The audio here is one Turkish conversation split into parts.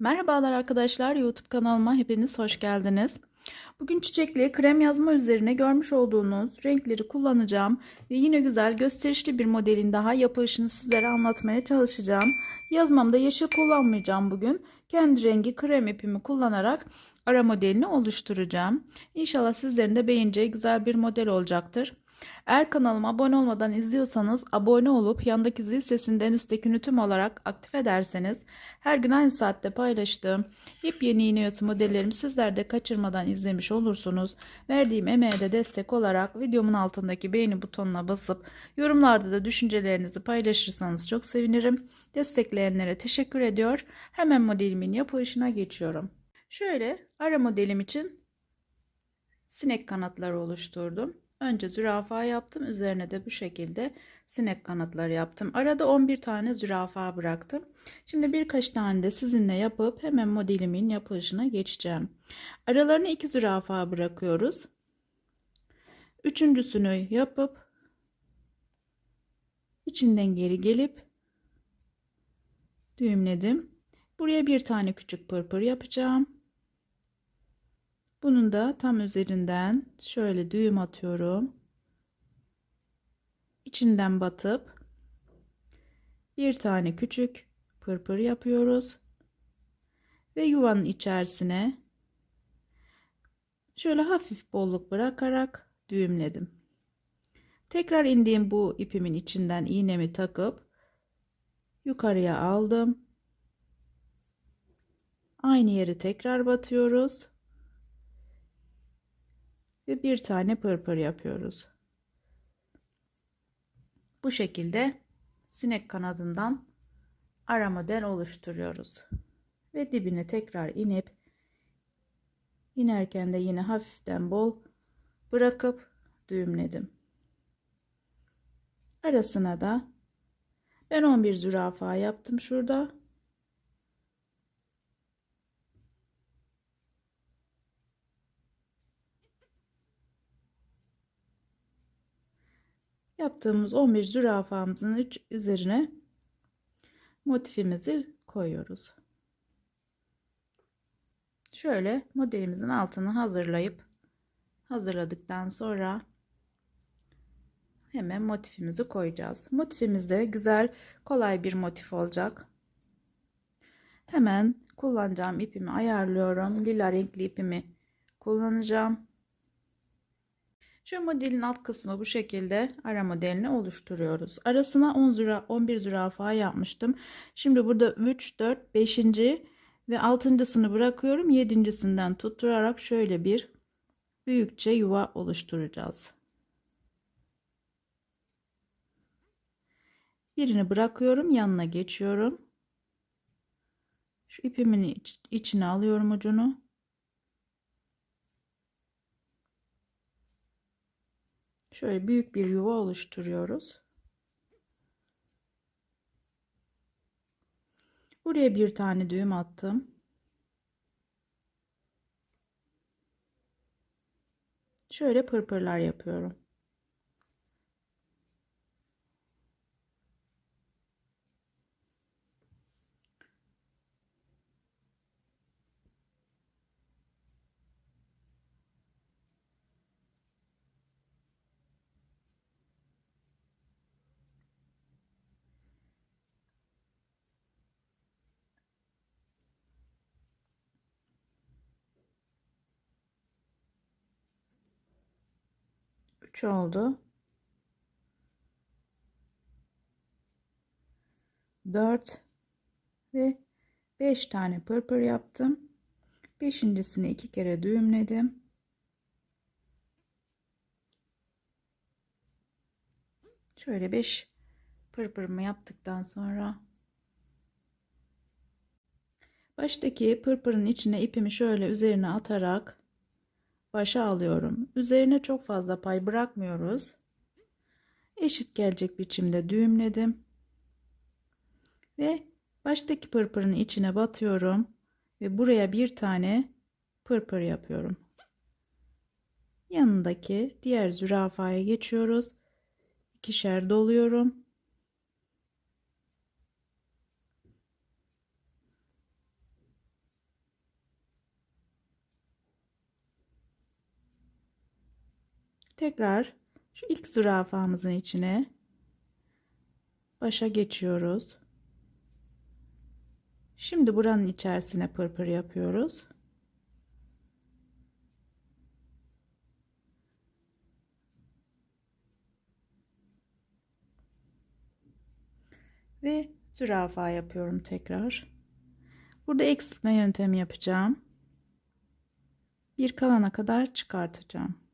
Merhabalar arkadaşlar YouTube kanalıma hepiniz hoş geldiniz. Bugün çiçekli krem yazma üzerine görmüş olduğunuz renkleri kullanacağım ve yine güzel gösterişli bir modelin daha yapılışını sizlere anlatmaya çalışacağım. Yazmamda yeşil kullanmayacağım bugün. Kendi rengi krem ipimi kullanarak ara modelini oluşturacağım. İnşallah sizlerin de beğeneceği güzel bir model olacaktır. Eğer kanalıma abone olmadan izliyorsanız abone olup yandaki zil sesini de en üstteki tüm olarak aktif ederseniz her gün aynı saatte paylaştığım yepyeni iğne oyası modellerimi sizler de kaçırmadan izlemiş olursunuz. Verdiğim emeğe de destek olarak videomun altındaki beğeni butonuna basıp yorumlarda da düşüncelerinizi paylaşırsanız çok sevinirim. Destekleyenlere teşekkür ediyor. Hemen modelimin yapılışına geçiyorum. Şöyle ara modelim için sinek kanatları oluşturdum. Önce zürafa yaptım. Üzerine de bu şekilde sinek kanatları yaptım. Arada 11 tane zürafa bıraktım. Şimdi birkaç tane de sizinle yapıp hemen modelimin yapılışına geçeceğim. Aralarına 2 zürafa bırakıyoruz. Üçüncüsünü yapıp içinden geri gelip düğümledim. Buraya bir tane küçük pırpır yapacağım. Bunun da tam üzerinden şöyle düğüm atıyorum. İçinden batıp bir tane küçük pırpır yapıyoruz. Ve yuvanın içerisine şöyle hafif bolluk bırakarak düğümledim. Tekrar indiğim bu ipimin içinden iğnemi takıp yukarıya aldım. Aynı yeri tekrar batıyoruz ve bir tane pırpır yapıyoruz. Bu şekilde sinek kanadından ara model oluşturuyoruz. Ve dibine tekrar inip inerken de yine hafiften bol bırakıp düğümledim. Arasına da ben 11 zürafa yaptım şurada. Yaptığımız 11 zürafamızın üzerine motifimizi koyuyoruz. Şöyle modelimizin altını hazırlayıp hazırladıktan sonra hemen motifimizi koyacağız. Motifimiz de güzel, kolay bir motif olacak. Hemen kullanacağım ipimi ayarlıyorum. Lila renkli ipimi kullanacağım. Şu modelin alt kısmı bu şekilde ara modelini oluşturuyoruz. Arasına 10 züra, 11 zürafa yapmıştım. Şimdi burada 3, 4, 5. ve 6.sını bırakıyorum. 7.sinden tutturarak şöyle bir büyükçe yuva oluşturacağız. Birini bırakıyorum, yanına geçiyorum. Şu ipimin içine alıyorum ucunu. Şöyle büyük bir yuva oluşturuyoruz. Buraya bir tane düğüm attım. Şöyle pırpırlar yapıyorum. 3 oldu. 4 ve 5 tane pırpır yaptım. Beşincisini iki kere düğümledim. Şöyle 5 pırpırımı yaptıktan sonra baştaki pırpırın içine ipimi şöyle üzerine atarak başa alıyorum. Üzerine çok fazla pay bırakmıyoruz. Eşit gelecek biçimde düğümledim. Ve baştaki pırpırın içine batıyorum ve buraya bir tane pırpır yapıyorum. Yanındaki diğer zürafaya geçiyoruz. İkişer doluyorum. Tekrar şu ilk zürafamızın içine başa geçiyoruz. Şimdi buranın içerisine pırpır yapıyoruz. Ve zürafa yapıyorum tekrar. Burada eksiltme yöntemi yapacağım. Bir kalana kadar çıkartacağım.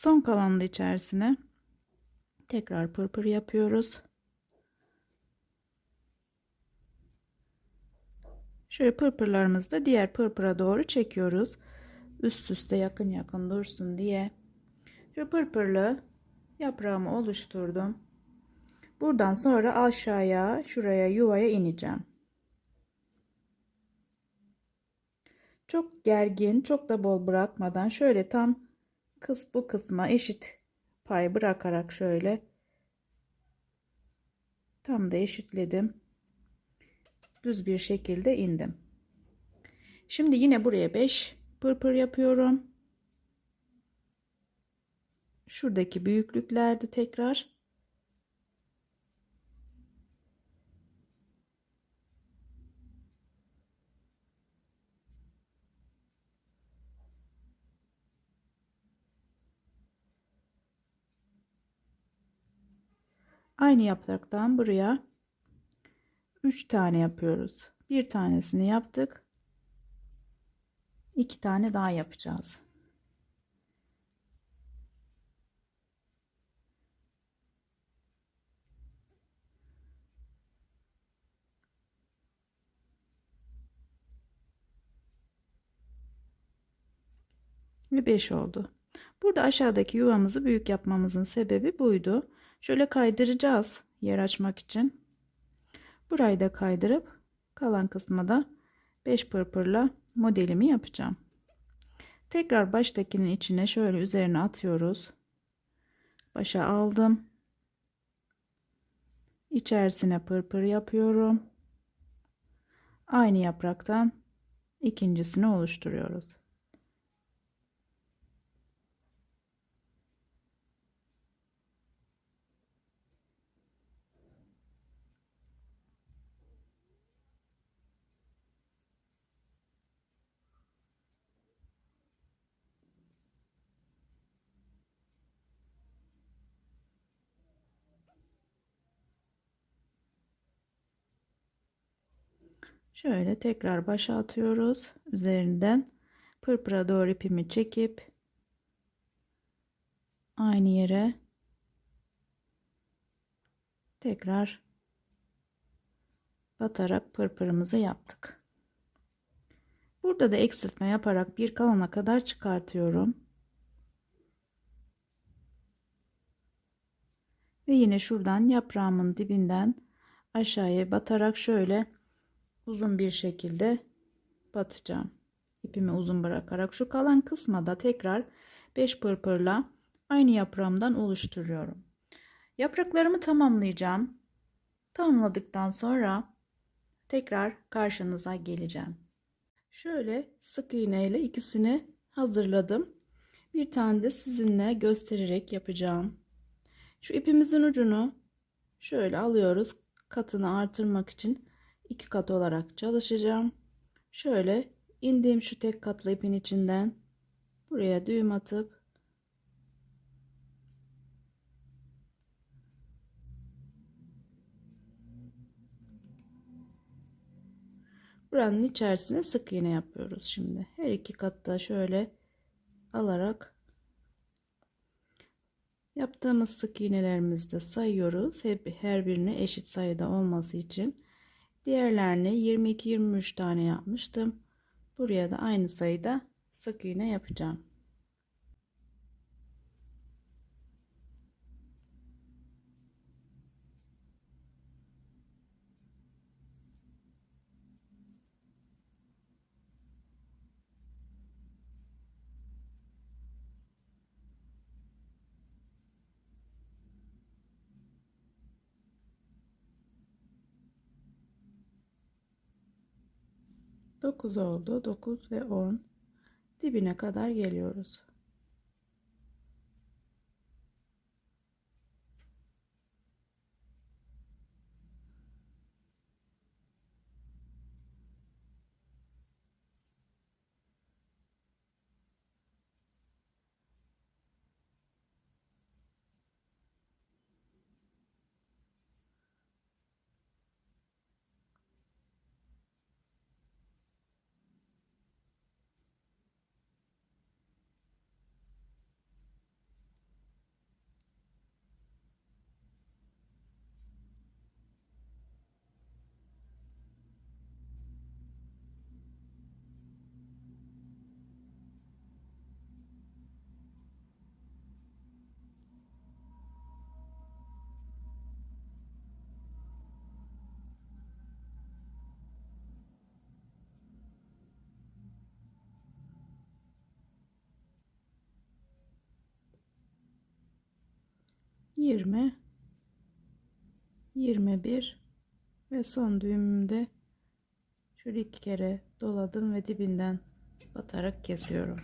Son kalan da içerisine tekrar pırpır yapıyoruz. Şöyle pırpırlarımızı da diğer pırpıra doğru çekiyoruz. Üst üste yakın yakın dursun diye. Şu pırpırlı yaprağımı oluşturdum. Buradan sonra aşağıya şuraya yuvaya ineceğim. Çok gergin, çok da bol bırakmadan şöyle tam kız bu kısma eşit pay bırakarak şöyle tam da eşitledim. Düz bir şekilde indim. Şimdi yine buraya 5 pırpır yapıyorum. Şuradaki büyüklüklerde tekrar Aynı yapraktan buraya 3 tane yapıyoruz. Bir tanesini yaptık. 2 tane daha yapacağız. Ve 5 oldu. Burada aşağıdaki yuvamızı büyük yapmamızın sebebi buydu. Şöyle kaydıracağız yer açmak için. Burayı da kaydırıp kalan kısma da 5 pırpırla modelimi yapacağım. Tekrar baştakinin içine şöyle üzerine atıyoruz. Başa aldım. İçerisine pırpır yapıyorum. Aynı yapraktan ikincisini oluşturuyoruz. Şöyle tekrar başa atıyoruz. Üzerinden pırpıra doğru ipimi çekip aynı yere tekrar batarak pırpırımızı yaptık. Burada da eksiltme yaparak bir kalana kadar çıkartıyorum. Ve yine şuradan yaprağımın dibinden aşağıya batarak şöyle uzun bir şekilde batacağım. İpimi uzun bırakarak şu kalan kısma da tekrar 5 pırpırla aynı yaprağımdan oluşturuyorum. Yapraklarımı tamamlayacağım. Tamamladıktan sonra tekrar karşınıza geleceğim. Şöyle sık iğne ile ikisini hazırladım. Bir tane de sizinle göstererek yapacağım. Şu ipimizin ucunu şöyle alıyoruz katını artırmak için iki kat olarak çalışacağım. Şöyle indiğim şu tek katlı ipin içinden buraya düğüm atıp buranın içerisine sık iğne yapıyoruz şimdi. Her iki katta şöyle alarak yaptığımız sık iğnelerimizi de sayıyoruz. Hep her birini eşit sayıda olması için. Diğerlerini 22-23 tane yapmıştım. Buraya da aynı sayıda sık iğne yapacağım. Dokuz oldu. Dokuz ve on dibine kadar geliyoruz. Yirmi, yirmi bir ve son düğümümde şöyle iki kere doladım ve dibinden batarak kesiyorum.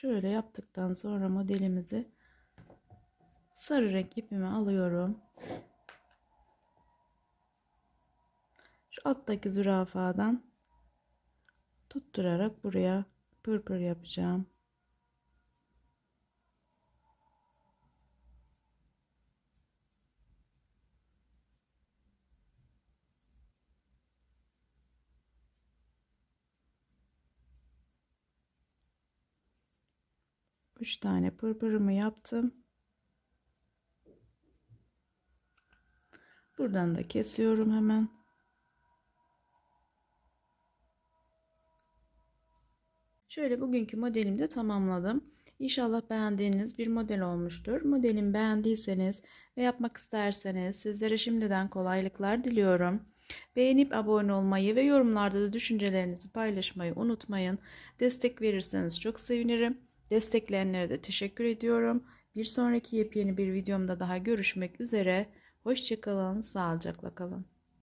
Şöyle yaptıktan sonra modelimizi sarı renk ipimi alıyorum. Şu alttaki zürafadan tutturarak buraya pırpır yapacağım. Üç tane pırpırımı yaptım. Buradan da kesiyorum hemen. Şöyle bugünkü modelimi de tamamladım. İnşallah beğendiğiniz bir model olmuştur. Modelimi beğendiyseniz ve yapmak isterseniz sizlere şimdiden kolaylıklar diliyorum. Beğenip abone olmayı ve yorumlarda da düşüncelerinizi paylaşmayı unutmayın. Destek verirseniz çok sevinirim. Destekleyenlere de teşekkür ediyorum. Bir sonraki yepyeni bir videomda daha görüşmek üzere. Hoşçakalın, sağlıcakla kalın.